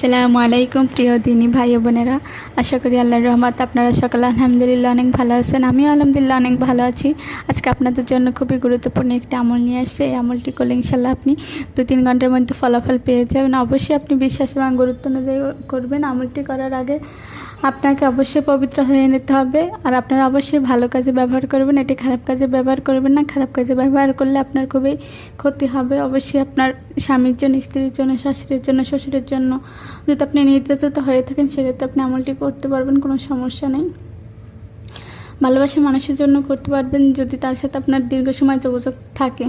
আসসালামু আলাইকুম, প্রিয় দিনী ভাই বোনেরা। আশা করি আল্লাহর রহমত আপনারা সকালে আলহামদুলিল্লাহ অনেক ভালো আছেন। আমিও আলহামদুলিল্লাহ অনেক ভালো আছি। আজকে আপনাদের জন্য খুবই গুরুত্বপূর্ণ একটি আমল নিয়ে আসছে। এই আমলটি করলে ইনশাল্লাহ আপনি দু তিন ঘণ্টার মধ্যে ফলাফল পেয়ে যাবেন। অবশ্যই আপনি বিশ্বাস এবং গুরুত্ব অনুযায়ী করবেন। আমলটি করার আগে আপনাকে অবশ্যই পবিত্র হয়ে নিতে হবে। আর আপনারা অবশ্যই ভালো কাজে ব্যবহার করবেন। এটি খারাপ কাজে ব্যবহার করবেন না। খারাপ কাজে ব্যবহার করলে আপনার খুবই ক্ষতি হবে। অবশ্যই আপনার স্বামীর জন্য, স্ত্রীর জন্য, শাশুড়ির জন্য, শ্বশুরের জন্য যদি আপনি নির্যাতিত হয়ে থাকেন, সেক্ষেত্রে আপনি আমলটি করতে পারবেন, কোনো সমস্যা নেই। ভালোবাসা মানুষের জন্য করতে পারবেন যদি তার সাথে আপনার দীর্ঘ সময় যোগাযোগ থাকে।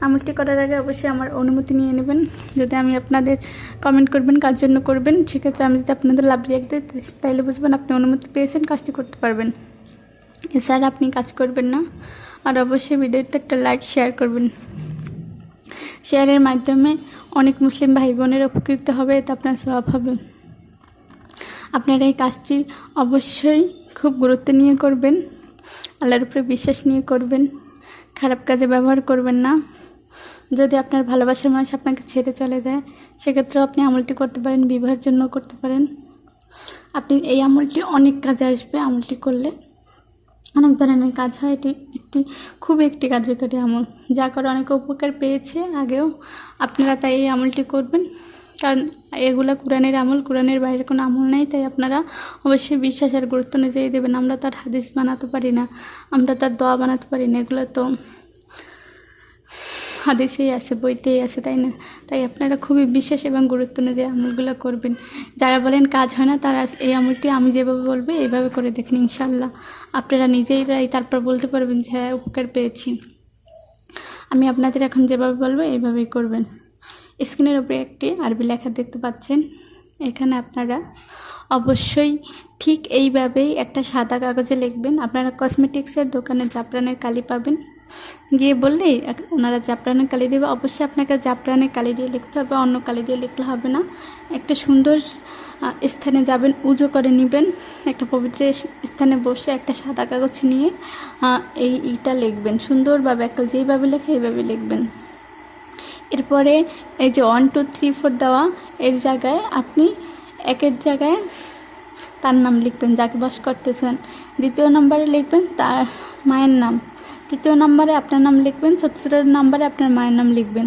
আমলটি করার আগে অবশ্যই আমার অনুমতি নিয়ে নেবেন। যদি আমি আপনাদের কমেন্ট করবেন, কার জন্য করবেন, সেক্ষেত্রে আমি যদি আপনাদের লাভ রিয়াক্ট দিই তাইলে বুঝবেন আপনি অনুমতি পেয়েছেন, কাজটি করতে পারবেন। এছাড়া আপনি কাজ করবেন না। আর অবশ্যই ভিডিওতে একটা লাইক শেয়ার করবেন। শেয়ারের মাধ্যমে অনেক মুসলিম ভাই বোনের উপকৃত হবে এতে আপনার স্বভাব হবে। আপনারা এই কাজটি অবশ্যই খুব গুরুত্ব নিয়ে করবেন, আল্লাহর উপরে বিশ্বাস নিয়ে করবেন, খারাপ কাজে ব্যবহার করবেন না। যদি আপনার ভালোবাসার মানুষ আপনাকে ছেড়ে চলে যায়, সেক্ষেত্রেও আপনি আমলটি করতে পারেন, বিবাহের জন্য করতে পারেন। আপনি এই আমলটি অনেক কাজে আসবে আমলটি করলে। অনেক ধরনের কাজ হয়। এটি একটি খুব একটি কার্যকরী আমল, যা করে অনেক উপকার পেয়েছে আগেও। আপনারা তাই এই আমলটি করবেন। কারণ এগুলা কোরআনের আমল, কোরআনের বাইরে কোনো আমল নেই, তাই আপনারা অবশ্যই বিশ্বাসের গুরুত্ব অনুযায়ী দেবেন। আমরা তার হাদিস বানাতে পারি না, আমরা তার দোয়া বানাতে পারি না, এগুলো তো হাদিসেই আছে, বইতেই আছে, তাই না? তাই আপনারা খুবই বিশ্বাস এবং গুরুত্ব যে আমলগুলো করবেন। যারা বলেন কাজ হয় না, তারা এই আমলটি আমি যেভাবে বলব, এইভাবে করে দেখেন ইনশাল্লাহ আপনারা নিজেরাই তারপর বলতে পারবেন যে হ্যাঁ উপকার পেয়েছি। আমি আপনাদের এখন যেভাবে বলব, এইভাবেই করবেন। স্ক্রিনের উপরে একটি আরবি লেখা দেখতে পাচ্ছেন। এখানে আপনারা অবশ্যই ঠিক এইভাবেই একটা সাদা কাগজে লিখবেন। আপনারা কসমেটিক্সের দোকানে জাফরানের কালি পাবেন। গিয়ে বললেই ওনারা জাফরানের কালি দেবে। অবশ্যই আপনাকে জাফরানের কালি দিয়ে লিখতে হবে, অন্য কালি দিয়ে লিখলে হবে না। একটা সুন্দর স্থানে যাবেন, উজো করে নেবেন। একটা পবিত্র স্থানে বসে একটা সাদা কাগজ নিয়ে এই ইটা লিখবেন। সুন্দরভাবে একটা, যেইভাবে লেখে এইভাবে লিখবেন। এরপরে এই যে ওয়ান টু থ্রি ফোর দেওয়া, এর জায়গায় আপনি একের জায়গায় তার নাম লিখবেন, যাকে বাস করতেছেন। দ্বিতীয় নম্বরে লিখবেন, তার মায়ের নাম। তৃতীয় নম্বরে আপনার নাম লিখবেন, চতুর্থ নম্বরে আপনার মায়ের নাম লিখবেন।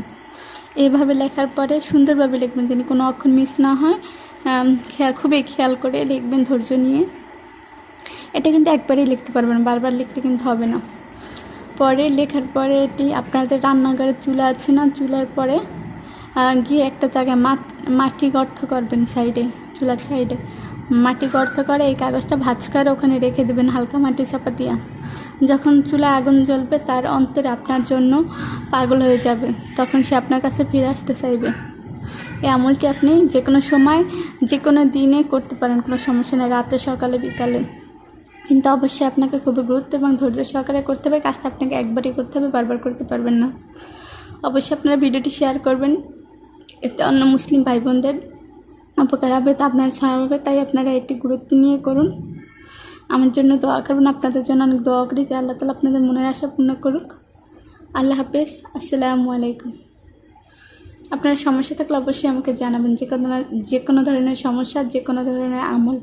এইভাবে লেখার পরে সুন্দরভাবে লিখবেন, যিনি কোনো অক্ষর মিস না হয়। খুবই খেয়াল করে লিখবেন, ধৈর্য নিয়ে। এটা কিন্তু একবারেই লিখতে পারবেন, বারবার লিখতে কিন্তু হবে না। পরে লেখার পরে এটি আপনাদের রান্নাঘরের চুলা আছে না, চুলার পরে গিয়ে একটা জায়গায় মাটি গর্ত করবেন সাইডে। চুলার সাইডে। মাটি গর্ত করে, এই কাগজটা ভাঁজ করে ওখানে রেখে দেবেন হালকা মাটি চাপা দিয়া। যখন চুলা আগুন জ্বলবে, তার অন্তরে আপনার জন্য পাগল হয়ে যাবে। তখন সে আপনার কাছে ফিরে আসতে চাইবে। এই আমলটি আপনি যে কোনো সময়, যে কোনো দিনে করতে পারেন, কোনো সমস্যা নেই, রাতে, সকালে, বিকালে। কিন্তু অবশ্যই আপনাকে খুবই গুরুত্ব এবং ধৈর্য সহকারে করতে হবে। কাজটা আপনাকে একবারই করতে হবে, বারবার করতে পারবেন না। অবশ্যই আপনারা ভিডিওটি শেয়ার করবেন। এতে অন্য মুসলিম ভাই বোনদের উপকার হবে তা আপনার ছাড়া হবে, তাই আপনারা এটি গুরুত্ব নিয়ে করুন। আমার জন্য দোয়া করবেন, আপনাদের জন্য অনেক দোয়া করি, যে আল্লাহ তালা আপনাদের মনের আশা পূর্ণ করুক। আল্লাহ হাফেজ, আসসালামু আলাইকুম। আপনার সমস্যা থাকলে অবশ্যই আমাকে জানাবেন, যে কোনো যে কোনো ধরনের সমস্যা, যে কোনো ধরনের আমল।